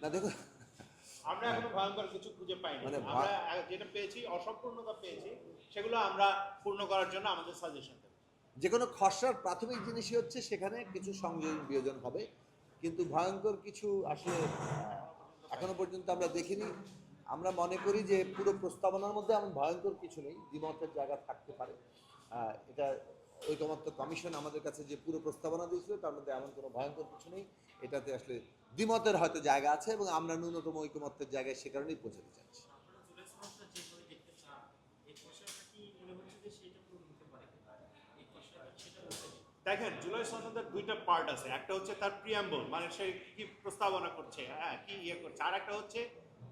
না দেখুন আমরা এখনও ভয়ঙ্কর কিছু খুঁজে পাইনি। মানে আমরা যেটা পেয়েছি অসম্পূর্ণতা পেয়েছি সেগুলো আমরা পূর্ণ করার জন্য আমাদের সাজেশন দেবো। যে কোনো খসড়ার প্রাথমিক জিনিসই হচ্ছে সেখানে কিছু সংযোজন বিয়োজন হবে। কিন্তু ভয়ঙ্কর কিছু আসলে এখনও পর্যন্ত আমরা দেখিনি। আমরা মনে করি যে পুরো প্রস্তাবনার মধ্যে এমন ভয়ঙ্কর কিছু নেই দ্বিমতের জায়গা থাকতে পারে। এটা ঐকমত্য কমিশন আমাদের কাছে যে পুরো প্রস্তাবনা দিয়েছিল, তার মধ্যে এমন কোনো ভয়ঙ্কর কিছু নেই। এটাতে আসলে দ্বিমতের হয়তো জায়গা আছে এবং আমরা ন্যূনতম ঐকমত্যের জায়গায় সে কারণেই পৌঁছাতে চাচ্ছি। দেখেন, জুলাই সনদের দুইটা পার্ট আছে। একটা হচ্ছে তার প্রিয়াম্বল মানে সে কি প্রস্তাবনা করছে হ্যাঁ কি ইয়ে করছে। আর একটা হচ্ছে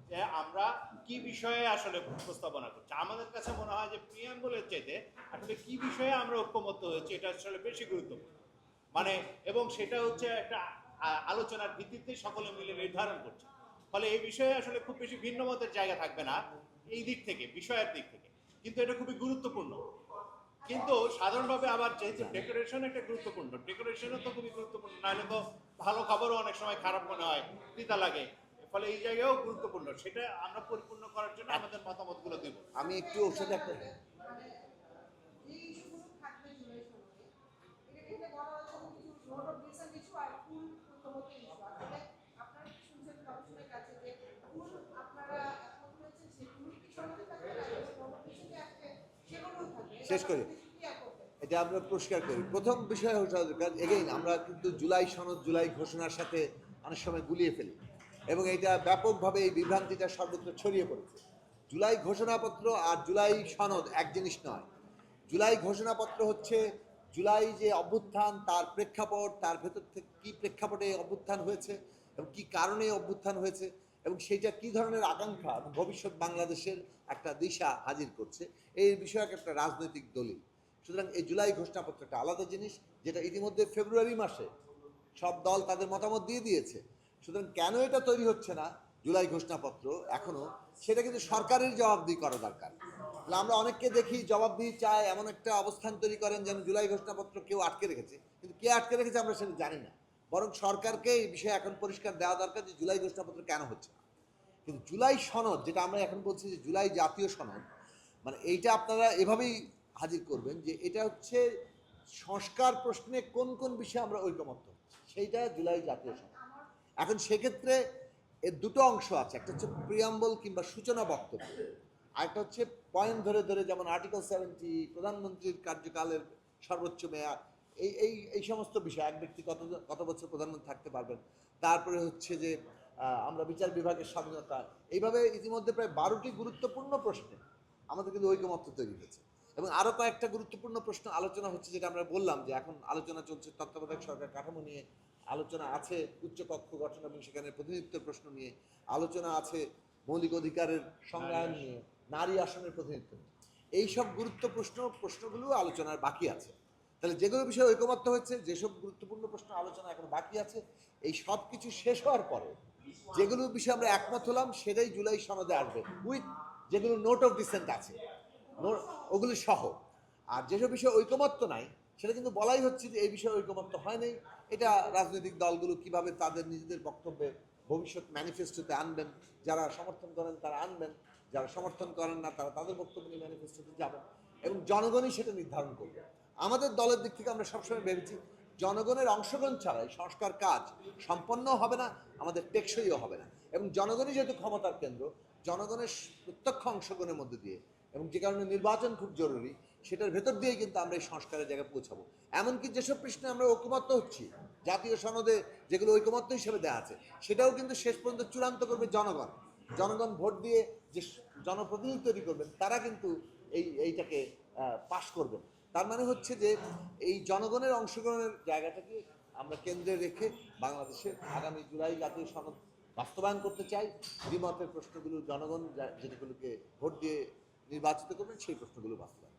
যে আমরা কি বিষয়ে আসলে প্রস্তাবনা করছি? আমাদের কাছে মনে হয় যে প্রিয়াম্বলের চাইতে আসলে কি বিষয়ে আমরা ঐক্যমত্য হয়েছে এটা আসলে বেশি গুরুত্বপূর্ণ। মানে এবং সেটা হচ্ছে একটা আলোচনার ভিত্তিতে সকলে মিলে নির্ধারণ করছে। ফলে এই বিষয়ে আসলে খুব বেশি ভিন্ন মতের জায়গা থাকবে না এই দিক থেকে, বিষয়ের দিক থেকে। কিন্তু এটা খুবই গুরুত্বপূর্ণ। কিন্তু সাধারণভাবে আবার যেহেতু ডেকোরেশন একটা গুরুত্বপূর্ণ ডেকোরেশনও তো খুবই গুরুত্বপূর্ণ। নাহলে তো ভালো খাবারও অনেক সময় খারাপ মনে হয়, তিতা লাগে। ফলে এই জায়গায়ও গুরুত্বপূর্ণ। সেটা আমরা পরিপূর্ণ করার জন্য আমাদের মতামতগুলো দেব। আমি একটু ওর সাথে একটা শেষ করি। এটা আমরা পরিষ্কার করি। প্রথম বিষয় হচ্ছে আমরা কিন্তু জুলাই সনদ, জুলাই ঘোষণার সাথে অনেক সময় গুলিয়ে ফেলি। এবং এটা ব্যাপকভাবে এই বিভ্রান্তিটা সর্বত্র ছড়িয়ে পড়েছে। জুলাই ঘোষণাপত্র আর জুলাই সনদ এক জিনিস নয়। জুলাই ঘোষণাপত্র হচ্ছে জুলাই যে অভ্যুত্থান, তার প্রেক্ষাপট, তার ভেতর থেকে কী প্রেক্ষাপটে অভ্যুত্থান হয়েছে এবং কী কারণে অভ্যুত্থান হয়েছে এবং সেইটা কী ধরনের আকাঙ্ক্ষা ভবিষ্যৎ বাংলাদেশের একটা দিশা হাজির করছে, এই বিষয়ক একটা রাজনৈতিক দলিল। সুতরাং এই জুলাই ঘোষণাপত্রটা আলাদা জিনিস, যেটা ইতিমধ্যে ফেব্রুয়ারি মাসে সব দল তাদের মতামত দিয়ে দিয়েছে। সুতরাং কেন এটা তৈরি হচ্ছে না? জুলাই ঘোষণাপত্র এখনও, সেটা কিন্তু সরকারের জবাবদিহি করা দরকার। তাহলে আমরা অনেককে দেখি জবাবদিহি চায়, এমন একটা অবস্থান তৈরি করেন যেন জুলাই ঘোষণাপত্র কেউ আটকে রেখেছে। কিন্তু কে আটকে রেখেছে আমরা সেটা জানি না। বরং সরকারকে এই বিষয়ে এখন পরিষ্কার দেওয়া দরকার যে জুলাই ঘোষণাপত্র কেন হচ্ছে না। কিন্তু জুলাই সনদ, যেটা আমরা এখন বলছি যে জুলাই জাতীয় সনদ মানে এইটা আপনারা এভাবেই হাজির করবেন যে এটা হচ্ছে সংস্কার প্রশ্নে কোন কোন বিষয়ে আমরা ঐকমত্য। সেইটা জুলাই জাতীয় সনদ। এখন সেক্ষেত্রে এর দুটো অংশ আছে, একটা হচ্ছে প্রিয়াম্বল কিংবা সূচনা বক্তব্য, আরেকটা হচ্ছে পয়েন্ট ধরে ধরে যেমন আর্টিকেল সেভেন্টি প্রধানমন্ত্রীর কার্যকালের সর্বোচ্চ মেয়াদ, এই এই এই সমস্ত বিষয়, এক ব্যক্তি কত কত বছর প্রধানমন্ত্রী থাকতে পারবেন, তারপরে হচ্ছে যে আমরা বিচার বিভাগের স্বাধীনতা, এইভাবে ইতিমধ্যে প্রায় বারোটি গুরুত্বপূর্ণ প্রশ্নে আমাদের কিন্তু ঐকমত্য তৈরি হয়েছে, এবং আরও কয়েকটা গুরুত্বপূর্ণ প্রশ্ন আলোচনা হচ্ছে, যেটা আমরা বললাম যে এখন আলোচনা চলছে তত্ত্বাবধায়ক সরকার কাঠামো নিয়ে আলোচনা আছে উচ্চকক্ষ গঠন এবং সেখানে প্রতিনিধিত্বের প্রশ্ন নিয়ে আলোচনা আছে মৌলিক অধিকারের সংজ্ঞায়ন নিয়ে নারী আসনের প্রতিনিধিত্ব নিয়ে। এই সব গুরুত্ব প্রশ্ন প্রশ্নগুলো আলোচনার বাকি আছে। তাহলে যেগুলো বিষয়ে ঐকমত্য হয়েছে যেসব গুরুত্বপূর্ণ প্রশ্ন আলোচনা এখন বাকি আছে এই সব কিছু শেষ হওয়ার পরে যেগুলো বিষয়ে আমরা একমত হলাম সেটাই জুলাই সনদে আসবে উইথ যেগুলো নোট অফ ডিসেন্ট আছে। ওগুলি সহ। আর যেসব বিষয়ে ঐকমত্য নাই, সেটা কিন্তু বলাই হচ্ছে যে এই বিষয়ে ঐকমত্য হয় নাই। এটা রাজনৈতিক দলগুলো কীভাবে তাদের নিজেদের বক্তব্যে ভবিষ্যৎ ম্যানিফেস্টোতে আনবেন, যারা সমর্থন করেন তারা আনবেন, যারা সমর্থন করেন না তারা তাদের বক্তব্য নিয়ে ম্যানিফেস্টোতে যাবেন এবং জনগণই সেটা নির্ধারণ করবে। আমাদের দলের দিক থেকে আমরা সবসময় ভেবেছি জনগণের অংশগ্রহণ ছাড়াই সংস্কার কাজ সম্পন্ন হবে না, আমাদের টেকসইও হবে না। এবং জনগণই যেহেতু ক্ষমতার কেন্দ্র, জনগণের প্রত্যক্ষ অংশগ্রহণের মধ্যে দিয়ে এবং যে কারণে নির্বাচন খুব জরুরি, সেটার ভেতর দিয়েই কিন্তু আমরা এই সংস্কারের জায়গায় পৌঁছাবো। এমনকি যেসব প্রশ্নে আমরা ঐকমত্য হচ্ছি, জাতীয় সনদে যেগুলো ঐকমত্য হিসেবে দেওয়া আছে, সেটাও কিন্তু শেষ পর্যন্ত চূড়ান্ত করবে জনগণ। জনগণ ভোট দিয়ে যে জনপ্রতিনিধি তৈরি করবেন, তারা কিন্তু এই, এইটাকে পাশ করবেন। তার মানে হচ্ছে যে এই জনগণের অংশগ্রহণের জায়গাটাকে আমরা কেন্দ্রে রেখে বাংলাদেশের আগামী জুলাই জাতীয় সনদ বাস্তবায়ন করতে চাই। দ্বিমতের প্রশ্নগুলো জনগণ যেগুলোকে ভোট দিয়ে নির্বাচিত করবেন সেই প্রশ্নগুলো বাস্তবায়ন